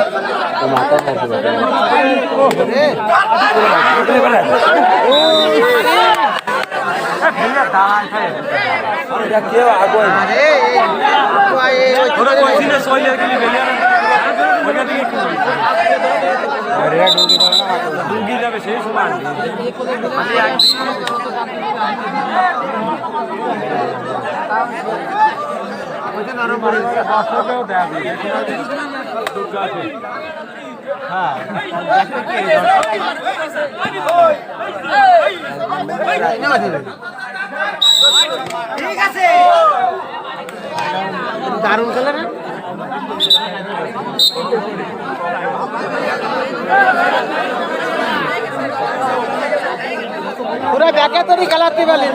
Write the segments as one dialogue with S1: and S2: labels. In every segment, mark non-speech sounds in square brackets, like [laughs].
S1: হয়তো যাব
S2: মাথা থাকবে কেউ আগুন
S1: দারুণ কালার পুরা ব্যাকে তৈরি খেলাতে পারলি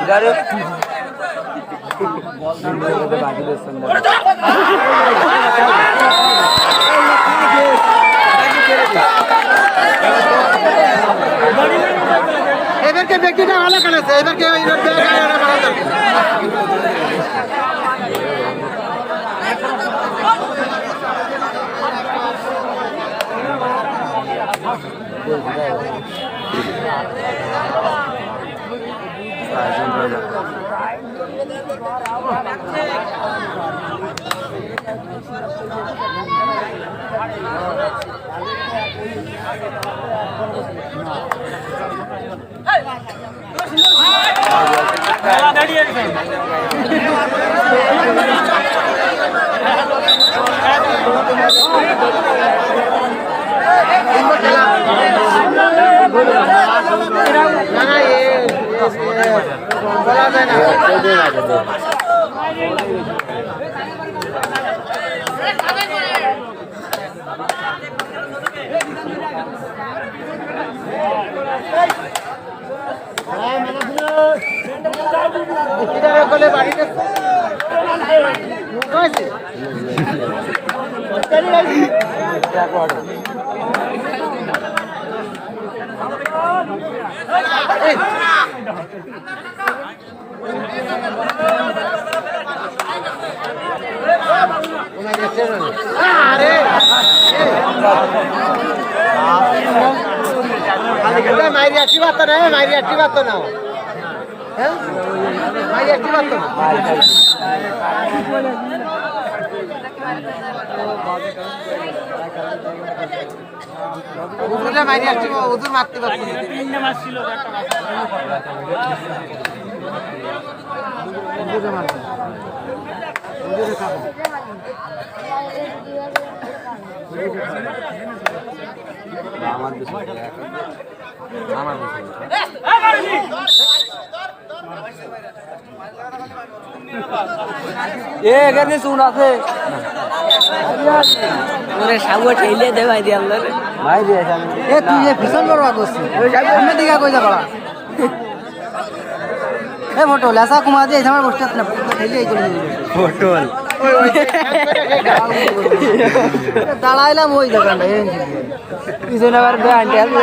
S1: এবারকে [laughs] ব্যক্তিটা ভালো খেলেছে এবার ভালো দরকার না না এ বলা যায় না আরে। মাইরি আসি পারতো না মাইরি আসি পারতো না হ্যাঁ? মাইরি আসি পারতো না উজুরে মাইরি আসছি উজুর মারতে পারতো না উজুরে মারতো খাব
S2: আমার দেশে আমার দেশে এ এখানে শুন আছে।
S3: সাবু ঠেলে দে ভাই দিয়ে আমরা
S2: ভাই আমি
S1: এ তুই যে ভীষণ বড় করছিস সামনে দিকে কই যাবা এ ফটো লেসা কুমা দিয়ে আমার বসতে না ঠেলে এই করে
S2: পটল।
S1: দাঁড়াইলাম ওই দোকানটা
S2: পিছনে আবার আন্টি আসবে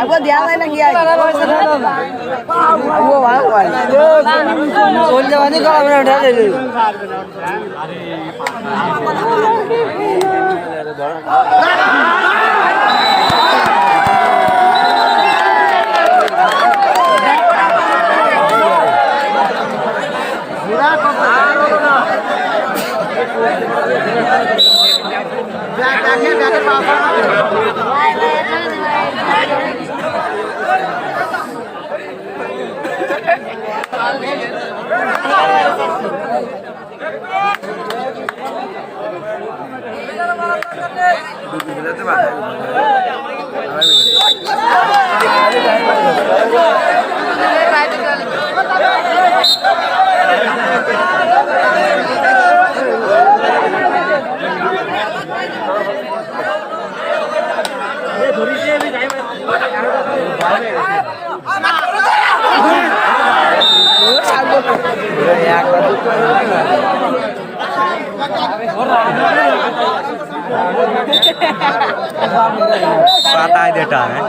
S3: একবার দেওয়া যায় না কি আবু বাঙালি
S2: চল যাবানি করা মানে উঠা দিলি
S1: ব্যাগে ব্যাগে পাপা
S2: দেটা হ্যাঁ?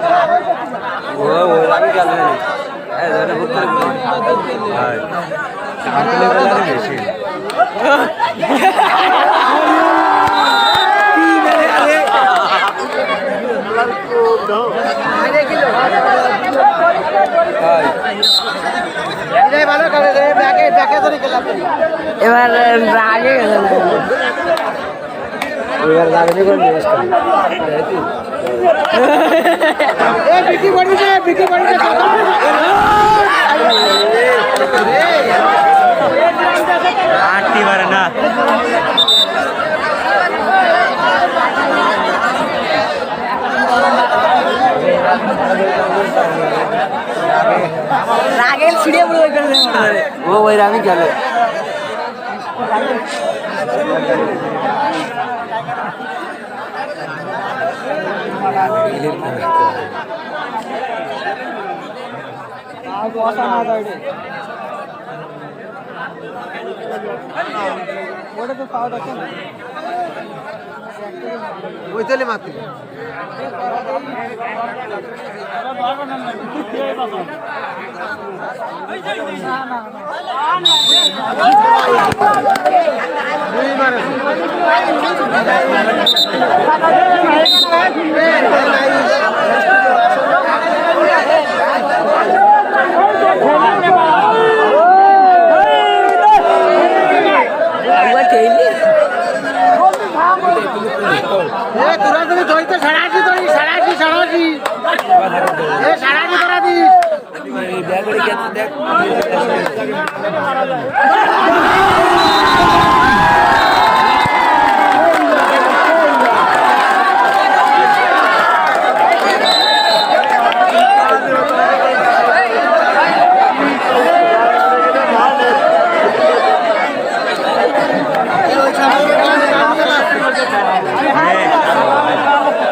S2: হয় বেশি
S1: এটাই করে রে ব্যাগে ব্যাগে ধরে গেলাম
S3: এবার রাগে গেল
S2: আটটি পারে না
S3: রাগে ছিঁড়ে পুরো ওই করে
S2: ও ওই আমি গেলে
S1: ওই চলে মাতি।
S3: একবার ঠেলে
S1: এ তোরা তুমি ধরতে সাড়াশি ধরি সাড়াশি সাড়াশি এ সাড়াশি ধরা দিস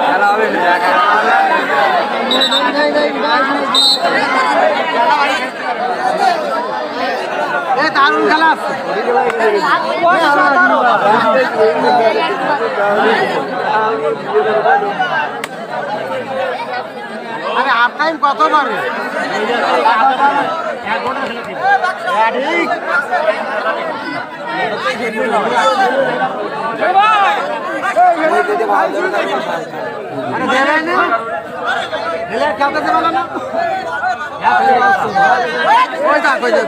S3: খেলা হবে না
S1: এ দারুণ খেলা। আরে হাফ টাইম কত পারবে আরে দেবে না। দেবে না। ওই দেখ ওই দেখ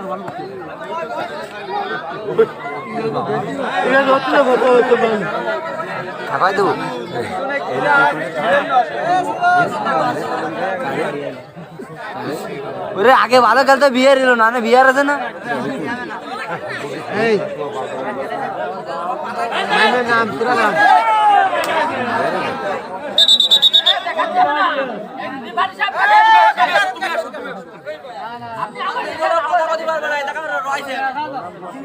S1: দেবে
S3: ওরে আগে ভালো খেলতে বিয়ার এলো না না বিয়ার আছে না।
S1: এই। নাম নাম।
S2: এসে বয় তাহলে
S3: না না ওভার ওভার ওভার
S2: তুই সাগু আমার আলাদা যাবে আমাদের জানতে হবে বুঝলি
S3: ধরা পেলেন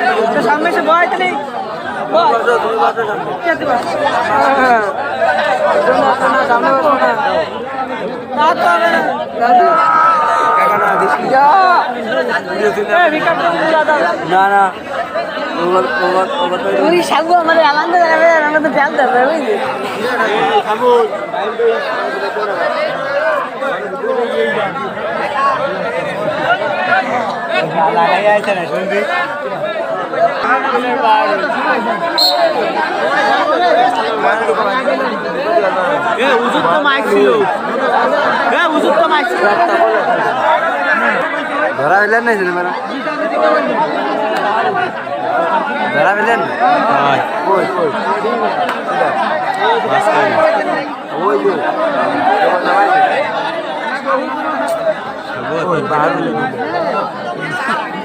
S3: না সিনেমা ধরা পেলেন কই ওই যে ওই বাহার একটা দুই হাতে চলবে দু হাতে চলবে
S2: কুলোই নিয়ে আসবে
S3: ছাগল লাম্বা কীরকম করে
S1: কি নাম্বার হইছি
S3: সামনে গেলে সামনে গেলে
S1: আরে ও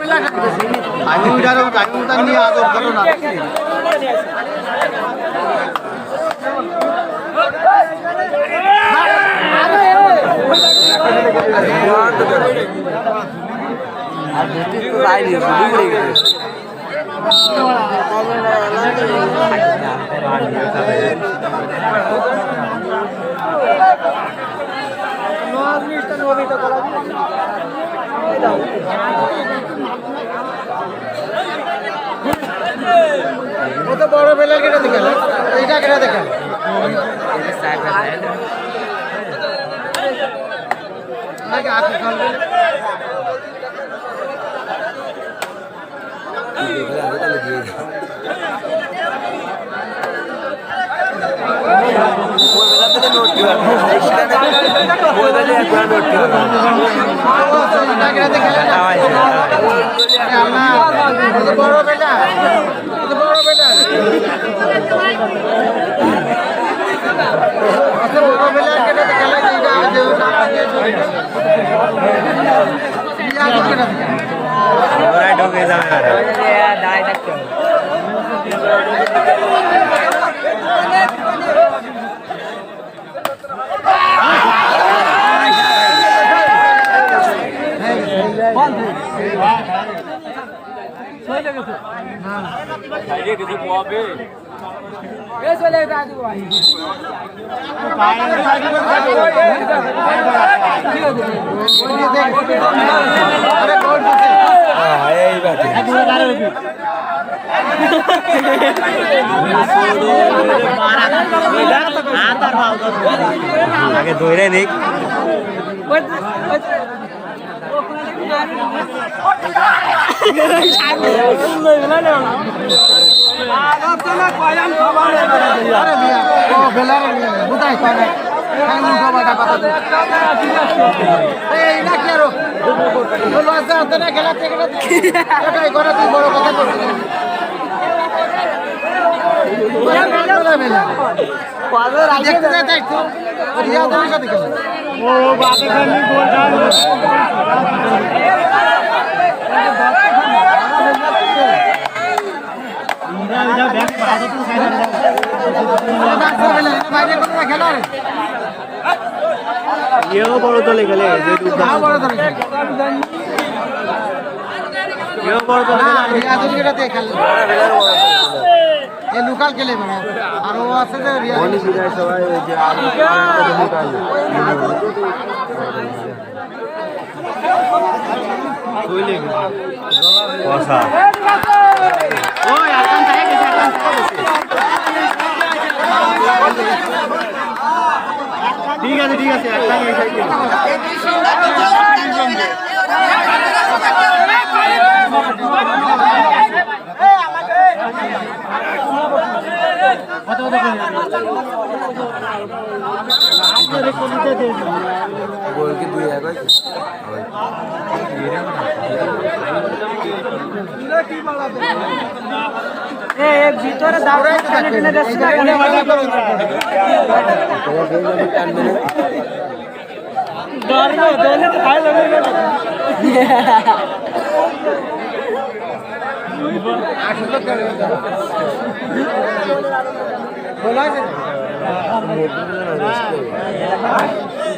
S1: বেলার আমি উঠারো আমি নিয়ে আদর করো না।
S2: আর দুটি তো লাইনি শুধু পড়ে গেছে
S1: কত বড় বেলার কেটে দেখে এইটা কেটে দেখে নাকি বড় বেলা বড় বেলা বড় বেলা কেটে দেখে
S2: ঢুকে যাবে
S3: দাঁড়াই থাকতে
S2: এই বাকি আগে দৌড়ে নিক
S1: ও দেখতে দেখতো রিয়া তুমি সাথে খেলো বাইরে কোনো
S2: এও বড় দলে গেলে
S1: বড় এটা দেখ খেলে এ লোকাল খেলে মানে। আর ও আছে যে রিয়া
S2: সবাই ওই যে কষা
S1: ঠিক আছে ঠিক আছে নিয়ে যাই
S2: গোলকে দুই এক হয়েছে
S3: ভিতরে দাঁড়ায় টেনে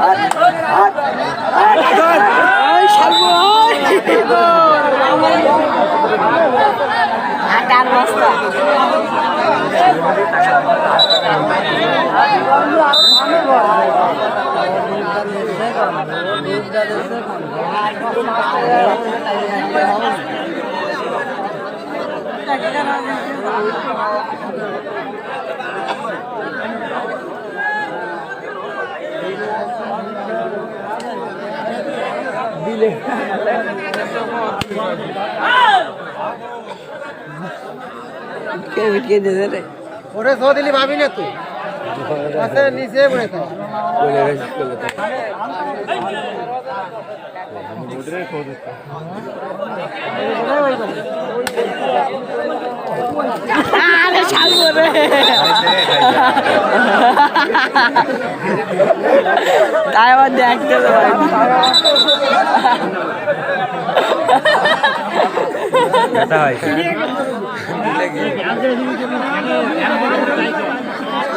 S2: রাখাই নেই
S3: আটার বস্তা কে বিটকে দিতে রে
S1: ওরে সো দিলি ভাবি না তুই আছে নিচে পড়ে থাক
S3: আরে ছাড়বো রে তাই আবার দেখতে তো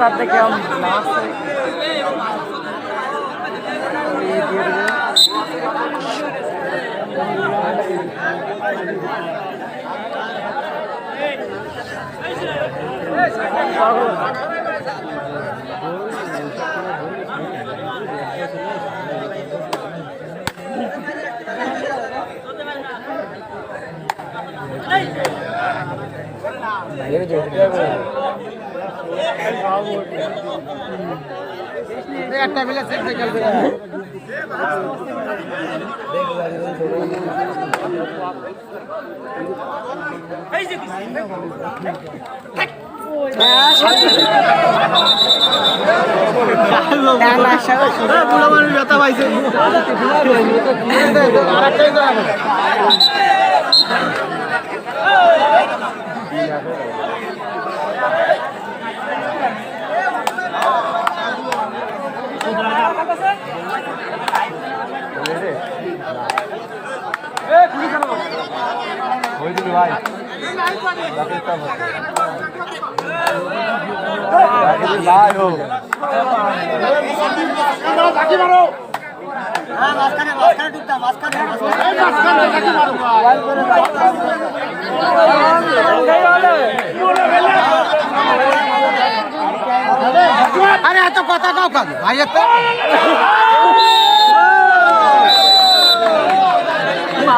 S2: ব্যথা হয়েছে ওইখানে জল গেলে
S1: একটা বেলা ব্যথা পাইছে আরেকটাই
S2: ভাই। ভাই হোক
S1: আরে এত কথা কাও কাজ ভাই এত ওই বেলাটা না নাম লিখে রাখ।
S2: এই বেলার না থাকলে গোল হতো না এই দুই বেলার জন্য নামাইছে ওরে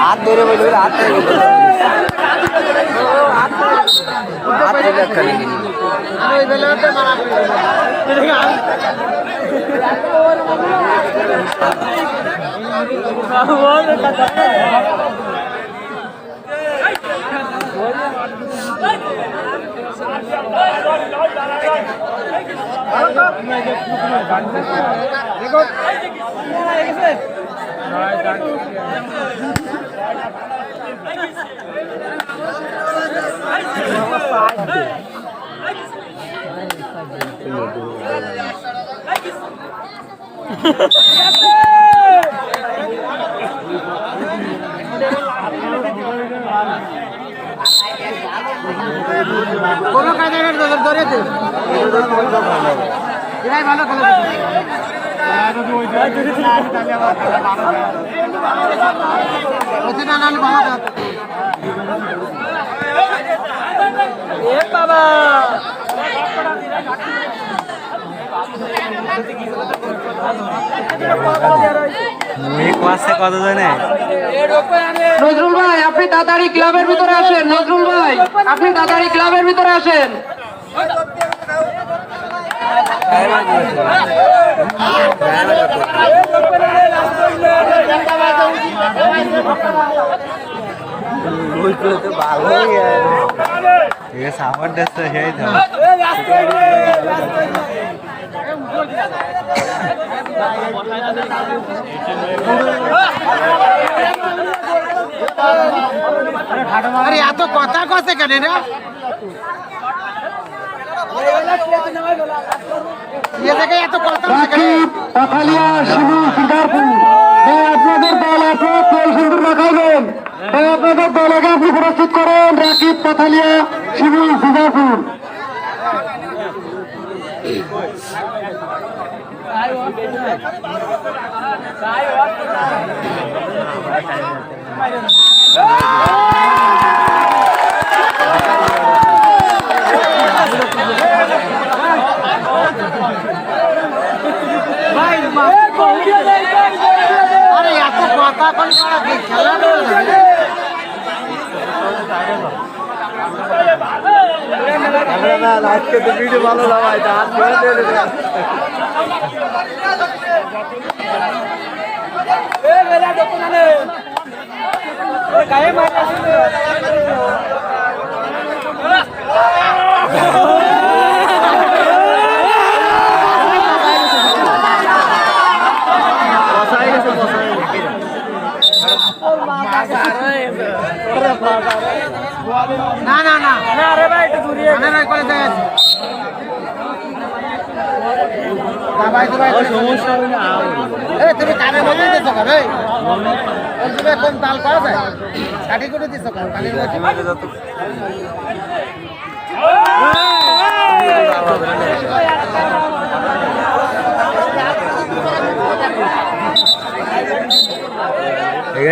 S2: হাত ধরে বলবে হাত ধরে হাত ধরে একটা নিয়ে নিবি।
S1: আর ওই বেলাটা মারা পড়ে গেল। কোনো কাজে ধরে দে এরাই ভালো খেলে ওতে
S3: নজরুল ভাই আপনি তাড়াতাড়ি ক্লাবের ভিতরে আসেন নজরুল ভাই। আপনি তাড়াতাড়ি ক্লাবের ভিতরে আসেন।
S2: তো আছে আমার দেশ সেই তো।
S1: আরে এত কথা কছে কেন রে এ
S3: আপনাদের দল আপনার দল সুন্দর দেখাইবেন আপনাদের দল আগে আপনি প্রস্তুত করেন। রাকিব পাখালিয়া শিবু সিদ্ধারপুর
S1: আরে এত কথা কোন খেলা
S2: আজকে তো ভিডিও ভালো লাগাই হাত
S1: না না না না রে ভাই একটু দূরে না না করে দেখ তুমি কানে দিছো কেন? এই তুমি কোন তাল করা যায়? কাটি করে দিছো কেন?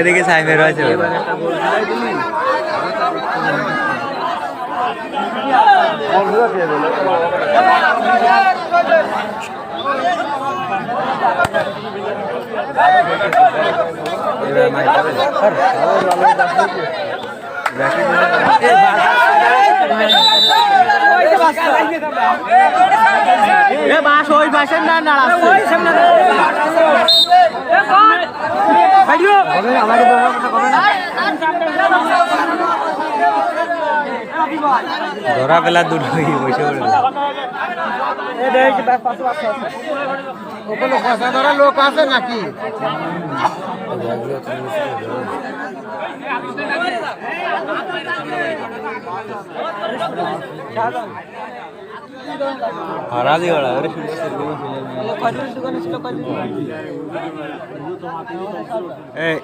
S2: দিকে সাইফের রয়েছে বাস ওই বাসের না ধরা পেলা দূর বসে পড়ল
S1: লোক আছে নাকি?
S2: হারা দিয়ে ওরা ওরে এই।